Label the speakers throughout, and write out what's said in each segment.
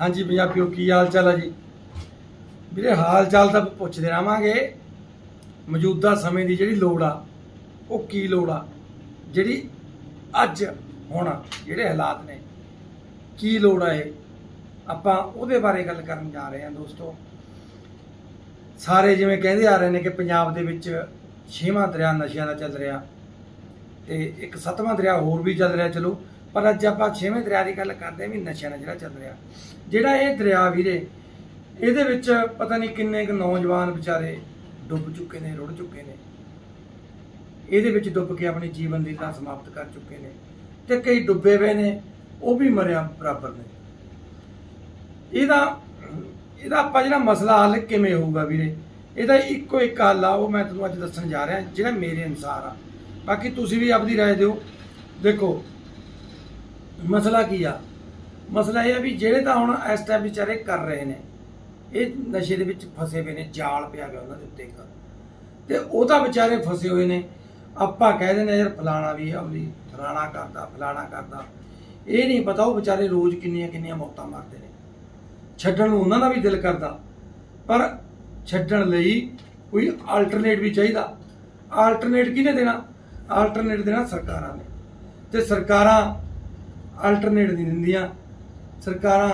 Speaker 1: ਹਾਂਜੀ ਪੰਜਾਬੀਓ, ਕੀ ਹਾਲ ਚਾਲ ਹੈ ਜੀ? ਵੀਰੇ ਹਾਲ ਚਾਲ ਤਾਂ ਪੁੱਛਦੇ ਰਹਾਂਗੇ। ਮੌਜੂਦਾ ਸਮੇਂ ਦੀ ਜਿਹੜੀ ਲੋੜ ਆ, ਉਹ ਕੀ ਲੋੜ ਆ? ਜਿਹੜੀ ਅੱਜ, ਹੁਣ ਜਿਹੜੇ ਹਾਲਾਤ ਨੇ, ਕੀ ਲੋੜ ਆ ਇਹ? ਆਪਾਂ ਉਹਦੇ ਬਾਰੇ ਗੱਲ ਕਰਨ ਜਾ ਰਹੇ ਹਾਂ ਦੋਸਤੋ। ਸਾਰੇ ਜਿਵੇਂ ਕਹਿੰਦੇ ਆ ਰਹੇ ਨੇ ਕਿ ਪੰਜਾਬ ਦੇ ਵਿੱਚ ਛੇਵਾਂ ਦਰਿਆ ਨਸ਼ਿਆਂ ਦਾ ਚੱਲ ਰਿਹਾ ਤੇ ਇੱਕ ਸੱਤਵਾਂ ਦਰਿਆ ਹੋਰ ਵੀ ਚੱਲ ਰਿਹਾ, ਚਲੋ। ਪਰ ਅੱਜ ਆਪਾਂ ਛੇਵੇਂ ਦਰਿਆ ਦੀ ਗੱਲ ਕਰਦੇ ਹਾਂ ਵੀ ਨਸ਼ਿਆਂ ਦਾ ਜਿਹੜਾ ਚੱਲ ਰਿਹਾ ਜਿਹੜਾ ਇਹ ਦਰਿਆ ਵੀਰੇ ਇਹਦੇ ਵਿੱਚ ਪਤਾ ਨਹੀਂ ਕਿੰਨੇ ਕੁ ਨੌਜਵਾਨ ਵਿਚਾਰੇ ਡੁੱਬ ਚੁੱਕੇ ਨੇ ਰੁੜ ਚੁੱਕੇ ਨੇ ਇਹਦੇ ਵਿੱਚ ਡੁੱਬ ਕੇ ਆਪਣੀ ਜੀਵਨ ਦੀ ਤਾਂ ਸਮਾਪਤ ਕਰ ਚੁੱਕੇ ਨੇ ਤੇ ਕਈ ਡੁੱਬੇ ਹੋਏ ਨੇ ਉਹ ਵੀ ਮਰਿਆ ਬਰਾਬਰ ਨੇ ਇਹਦਾ ਇਹਦਾ ਆਪਾਂ ਜਿਹੜਾ ਮਸਲਾ ਹੱਲ ਕਿਵੇਂ ਹੋਊਗਾ ਵੀਰੇ ਇਹਦਾ ਇੱਕੋ ਇੱਕ ਹੱਲ ਆ ਉਹ ਮੈਂ ਤੁਹਾਨੂੰ ਅੱਜ ਦੱਸਣ ਜਾ ਰਿਹਾ ਜਿਹੜਾ ਮੇਰੇ ਅਨਸਾਰ ਆ ਬਾਕੀ ਤੁਸੀਂ ਵੀ ਆਪਦੀ رائے ਦਿਓ ਦੇਖੋ ਮਸਲਾ ਕੀ ਆ? ਮਸਲਾ ਇਹ ਆ ਵੀ ਜਿਹੜੇ ਤਾਂ ਹੁਣ ਇਸ ਟਾਈਮ ਵਿਚਾਰੇ ਕਰ ਰਹੇ ਨੇ, ਇਹ ਨਸ਼ੇ ਦੇ ਵਿੱਚ ਫਸੇ ਹੋਏ ਨੇ, ਜਾਲ ਪਿਆ ਗਿਆ ਉਹਨਾਂ ਦੇ ਉੱਤੇ ਇੱਕ। ਤੇ ਉਹ ਤਾਂ ਵਿਚਾਰੇ ਫਸੇ ਹੋਏ ਨੇ। ਆਪਾਂ ਕਹਿ ਦਿੰਦੇ ਯਾਰ ਫਲਾਣਾ ਵੀ ਅਵਲੀ ਫਲਾਣਾ ਕਰਦਾ ਫਲਾਣਾ ਕਰਦਾ। ਇਹ ਨਹੀਂ ਪਤਾ ਉਹ ਵਿਚਾਰੇ ਰੋਜ਼ ਕਿੰਨੀਆਂ ਕਿੰਨੀਆਂ ਮੌਤਾਂ ਮਾਰਦੇ ਨੇ। ਛੱਡਣ ਨੂੰ ਉਹਨਾਂ ਦਾ ਵੀ ਦਿਲ ਕਰਦਾ। ਪਰ ਛੱਡਣ ਲਈ ਕੋਈ ਆਲਟਰਨੇਟ ਵੀ ਚਾਹੀਦਾ। ਆਲਟਰਨੇਟ ਕਿਹਨੇ ਦੇਣਾ? ਆਲਟਰਨੇਟ ਦੇਣਾ ਸਰਕਾਰਾਂ ਨੇ। ਤੇ ਸਰਕਾਰਾਂ ਅਲਟਰਨੇਟ ਨਹੀਂ ਦਿੰਦੀਆਂ। ਸਰਕਾਰਾਂ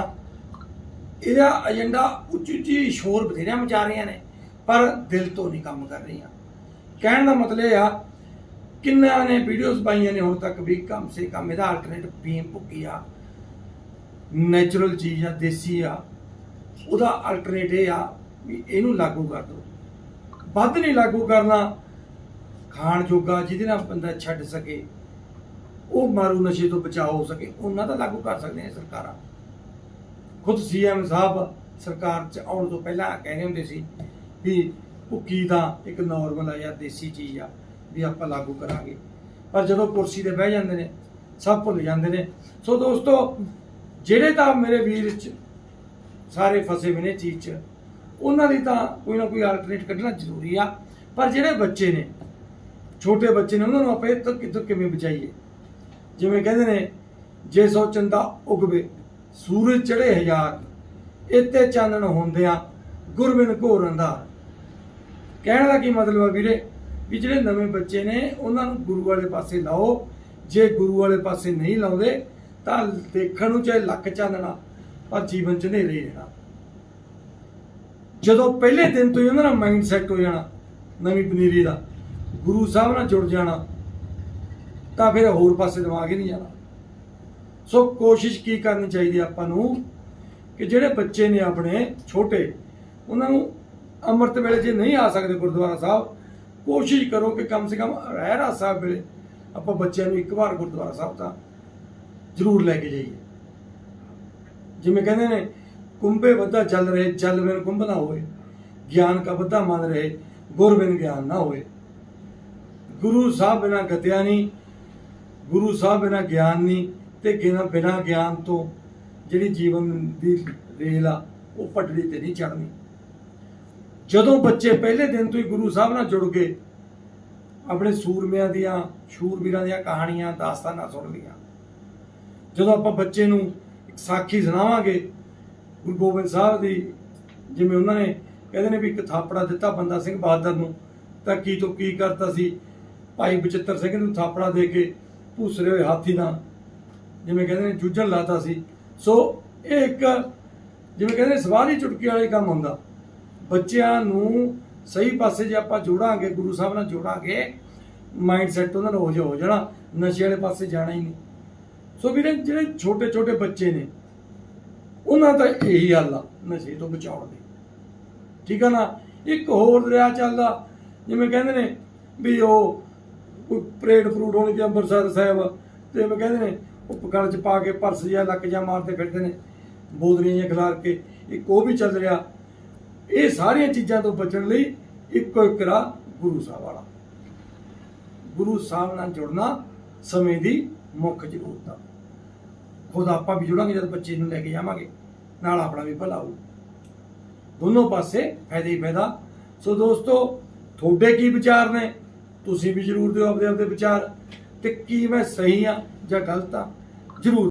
Speaker 1: ਇਹਦਾ ਏਜੰਡਾ ਉੱਚੀ ਉੱਚੀ ਸ਼ੋਰ ਬਥੇਰਿਆਂ ਮਚਾ ਰਹੀਆਂ ਨੇ, ਪਰ ਦਿਲ ਤੋਂ ਨਹੀਂ ਕੰਮ ਕਰ ਰਹੀਆਂ। ਕਹਿਣ ਦਾ ਮਤਲਬ ਇਹ ਆ, ਕਿੰਨਾ ਨੇ ਵੀਡੀਓਜ਼ ਪਾਈਆਂ ਨੇ ਹੁਣ ਤੱਕ ਵੀ ਕਮ ਸੇ ਕਮ ਇਹਦਾ ਅਲਟਰਨੇਟ ਫੀਮ ਭੁੱਕੀ ਆ ਨੈਚੁਰਲ ਚੀਜ਼ ਆ, ਦੇਸੀ ਆ, ਉਹਦਾ ਅਲਟਰਨੇਟ ਇਹ ਆ ਵੀ ਇਹਨੂੰ ਲਾਗੂ ਕਰ ਦਿਓ। ਵੱਧ ਨਹੀਂ ਲਾਗੂ ਕਰਨਾ, ਖਾਣ ਜੋਗਾ ਜਿਹਦੇ ਨਾਲ ਬੰਦਾ ਛੱਡ ਸਕੇ ਉਹ ਮਾਰੂ ਨਸ਼ੇ ਤੋਂ ਬਚਾਅ ਹੋ ਸਕੇ, ਉਹਨਾਂ ਦਾ ਲਾਗੂ ਕਰ ਸਕਦੇ ਨੇ ਸਰਕਾਰਾਂ। ਖੁਦ ਸੀਐਮ ਸਾਹਿਬ ਸਰਕਾਰ ਚ ਆਉਣ ਤੋਂ ਪਹਿਲਾਂ ਕਹਿੰਦੇ ਹੁੰਦੇ ਸੀ ਵੀ ਭੁੱਕੀ ਦਾ ਇੱਕ ਨਾਰਮਲ ਆ ਜਾਂ ਦੇਸੀ ਚੀਜ਼ ਆ, ਵੀ ਆਪਾਂ ਲਾਗੂ ਕਰਾਂਗੇ। ਪਰ ਜਦੋਂ ਕੁਰਸੀ ਤੇ ਬਹਿ ਜਾਂਦੇ ਨੇ, ਸਭ ਭੁੱਲ ਜਾਂਦੇ ਨੇ। ਸੋ ਦੋਸਤੋ, ਜਿਹੜੇ ਤਾਂ ਮੇਰੇ ਵੀਰ ਚ ਸਾਰੇ ਫਸੇ ਹੋਏ ਨੇ ਚੀਜ਼ ਚ, ਉਹਨਾਂ ਲਈ ਤਾਂ ਕੋਈ ਨਾ ਕੋਈ ਆਲਟਰਨੇਟ ਕੱਢਣਾ ਜ਼ਰੂਰੀ ਆ। ਪਰ ਜਿਹੜੇ ਬੱਚੇ ਨੇ, ਛੋਟੇ ਬੱਚੇ ਨੇ, ਉਹਨਾਂ ਨੂੰ ਆਪਾਂ ਇੱਥੋਂ ਕਿੱਥੋਂ ਕਿਵੇਂ ਬਚਾਈਏ? ਜਿਵੇਂ ਕਹਿੰਦੇ ਨੇ, ਜੇ ਸੋ ਚੰਦਾ ਉਗਵੇ, ਸੂਰਜ ਚੜੇ ਹਜ਼ਾਰ, ਇੱਥੇ ਚਾਨਣ ਹੁੰਦਿਆਂ ਗੁਰਬਿਨ ਘੋਰ ਅੰਧਾਰ। ਕਹਿਣ ਦਾ ਕੀ ਮਤਲਬ ਆ ਵੀਰੇ? ਵੀ ਜਿਹੜੇ ਨਵੇਂ ਬੱਚੇ ਨੇ, ਉਹਨਾਂ ਨੂੰ ਗੁਰੂ ਵਾਲੇ ਪਾਸੇ ਲਾਓ। ਜੇ ਗੁਰੂ ਵਾਲੇ ਪਾਸੇ ਨਹੀਂ ਲਾਉਂਦੇ, ਤਾਂ ਦੇਖਣ ਨੂੰ ਚਾਹੇ ਲੱਖ ਚਾਨਣਾ ਪਰ ਜੀਵਨ ਚ ਹਨੇਰੇ ਹੀ ਰਹਿਣਾ। ਜਦੋਂ ਪਹਿਲੇ ਦਿਨ ਤੋਂ ਹੀ ਉਹਨਾਂ ਦਾ ਮਾਈਂਡ ਸੈੱਟ ਹੋ ਜਾਣਾ, ਨਵੀਂ ਪਨੀਰੀ ਦਾ, ਗੁਰੂ ਸਾਹਿਬ ਨਾਲ ਜੁੜ ਜਾਣਾ ਤਾਂ ਫਿਰ ਹੋਰ ਪਾਸੇ ਦਿਮਾਗ ਹੀ ਨਹੀਂ ਜਾਣਾ। ਸੋ ਕੋਸ਼ਿਸ਼ ਕੀ ਕਰਨੀ ਚਾਹੀਦੀ ਆਪਾਂ ਨੂੰ ਕਿ ਜਿਹੜੇ ਬੱਚੇ ਨੇ ਆਪਣੇ, ਛੋਟੇ, ਉਹਨਾਂ ਨੂੰ ਅੰਮ੍ਰਿਤ ਵੇਲੇ ਜੇ ਨਹੀਂ ਆ ਸਕਦੇ ਗੁਰਦੁਆਰਾ ਸਾਹਿਬ, ਕੋਸ਼ਿਸ਼ ਕਰੋ ਕਿ ਕਮ ਸੇ ਕਮ ਰਹਿਰਾ ਸਾਹਿਬ ਵੇਲੇ ਆਪਾਂ ਬੱਚਿਆਂ ਨੂੰ ਇੱਕ ਵਾਰ ਗੁਰਦੁਆਰਾ ਸਾਹਿਬ ਤਾਂ ਜ਼ਰੂਰ ਲੈ ਕੇ ਜਾਈਏ। ਜਿਵੇਂ ਕਹਿੰਦੇ ਨੇ, ਕੁੰਭੇ ਵੱਧਾ ਚੱਲ ਰਹੇ ਚੱਲ ਬਿਨ ਕੁੰਭ ਨਾ ਹੋਏ। ਗਿਆਨ ਕਾ ਵੱਧਾ ਮੰਨ ਰਹੇ, ਗੁਰ ਬਿਨ ਗਿਆਨ ਨਾ ਹੋਏ। ਗੁਰੂ ਸਾਹਿਬ ਬਿਨਾ ਗਤਿਆ ਨਹੀਂ ਗੁਰੂ ਸਾਹਿਬ ਬਿਨਾ ਗਿਆਨ ਨਹੀਂ ਤੇ ਗਿਨਾ ਬਿਨਾ ਗਿਆਨ ਤੋਂ ਜਿਹੜੀ ਜੀਵਨ ਦੀ ਰੇਲ ਆ, ਉਹ ਪਟੜੀ ਤੇ ਨਹੀਂ ਚੜਨੀ ਜਦੋਂ ਬੱਚੇ ਪਹਿਲੇ ਦਿਨ ਤੋਂ ਹੀ ਗੁਰੂ ਸਾਹਿਬ ਨਾਲ ਜੁੜ ਗਏ, ਆਪਣੇ ਸੂਰਮਿਆਂ ਦੀਆਂ, ਸ਼ੂਰਵੀਰਾਂ ਦੀਆਂ ਕਹਾਣੀਆਂ, ਦਾਸਤਾਨਾਂ ਸੁਣ ਲਈਆਂ। ਜਦੋਂ ਆਪਾਂ ਬੱਚੇ ਨੂੰ ਇੱਕ ਸਾਖੀ ਸੁਣਾਵਾਂਗੇ, ਗੁਰੂ ਗੋਬਿੰਦ ਸਾਹਿਬ ਦੀ, ਜਿਵੇਂ ਉਹਨਾਂ ਨੇ ਕਹਿੰਦੇ ਨੇ ਵੀ ਇੱਕ ਥਾਪੜਾ ਦਿੱਤਾ ਬੰਦਾ ਸਿੰਘ ਬਹਾਦਰ ਨੂੰ, ਤਾਂ ਕੀ ਤੋਂ ਕੀ ਕਰਤਾ ਸੀ? ਭਾਈ ਬਚਿੱਤਰ ਸਿੰਘ ਨੂੰ ਥਾਪੜਾ ਦੇ ਕੇ ਭੂਸਰੇ ਹੋਏ ਹਾਥੀ ਨਾਲ, ਜਿਵੇਂ ਕਹਿੰਦੇ ਨੇ ਜੂਝਣ ਲਾਤਾ ਸੀ। ਸੋ ਇਹ ਇੱਕ ਜਿਵੇਂ ਕਹਿੰਦੇ ਨੇ ਸਵਾਰੀ ਚੁਟਕੀ ਵਾਲੇ ਕੰਮ ਹੁੰਦਾ। ਬੱਚਿਆਂ ਨੂੰ ਸਹੀ ਪਾਸੇ ਜੇ ਆਪਾਂ ਜੋੜਾਂਗੇ, ਗੁਰੂ ਸਾਹਿਬ ਨਾਲ ਜੋੜਾਂਗੇ ਮਾਈਂਡ ਸੈਟ ਉਹਨਾਂ ਦਾ ਹੋ ਜਾ, ਹੋ ਜਾਣਾ। ਨਸ਼ੇ ਵਾਲੇ ਪਾਸੇ ਜਾਣਾ ਹੀ ਨਹੀਂ। ਸੋ ਵੀਰੇ, ਜਿਹੜੇ ਛੋਟੇ ਛੋਟੇ ਬੱਚੇ ਨੇ, ਉਹਨਾਂ ਦਾ ਇਹੀ ਹੱਲ ਆ, ਨਸ਼ੇ ਤੋਂ ਬਚਾਉਣ ਦੇ ਠੀਕ ਆ ਨਾ? ਇੱਕ ਹੋਰ ਦਰਿਆ ਚੱਲਦਾ, ਜਿਵੇਂ ਕਹਿੰਦੇ ਨੇ ਵੀ ਉਹ ਕੋਈ ਪਰੇਡ ਫਰੂਟ ਹੋਣੀ ਤੇ ਅੰਮ੍ਰਿਤਸਰ ਸਾਹਿਬ, ਤੇ ਮੈਂ ਕਹਿੰਦੇ ਨੇ, ਉਹ ਗਲ ਚ ਪਾ ਕੇ ਪਰਸ ਜਿਹਾ ਲੱਕ ਜਾ ਮਾਰਦੇ ਫਿਰਦੇ ਨੇ, ਬੋਦਰੀਆਂ ਜਿਹੀਆਂ ਖਿਲਾਰ ਕੇ, ਇੱਕ ਉਹ ਵੀ ਚੱਲ ਰਿਹਾ। ਇਹ ਸਾਰੀਆਂ ਚੀਜ਼ਾਂ ਤੋਂ ਬਚਣ ਲਈ ਇੱਕੋ ਇੱਕ ਰਾਹ ਗੁਰੂ ਸਾਹਿਬ ਵਾਲਾ। ਗੁਰੂ ਸਾਹਿਬ ਨਾਲ ਜੁੜਨਾ ਸਮੇਂ ਦੀ ਮੁੱਖ ਜ਼ਰੂਰਤ ਆ। ਖੁਦ ਆਪਾਂ ਵੀ ਜੁੜਾਂਗੇ ਜਦ ਬੱਚੇ ਨੂੰ ਲੈ ਕੇ ਜਾਵਾਂਗੇ, ਨਾਲ ਆਪਣਾ ਵੀ ਭਲਾ ਹੋਊ। ਦੋਨੋਂ ਪਾਸੇ ਫਾਇਦੇ ਹੀ ਫਾਇਦਾ। ਸੋ ਦੋਸਤੋ, ਤੁਹਾਡੇ ਕੀ ਵਿਚਾਰ ਨੇ? ਤੁਸੀਂ ਵੀ ਜਰੂਰ ਦਿਓ ਆਪਦੇ ਆਪਦੇ ਵਿਚਾਰ ਤੇ ਕੀ ਮੈਂ ਸਹੀ ਆ ਜਾਂ ਗਲਤ ਆ? ਜਰੂਰ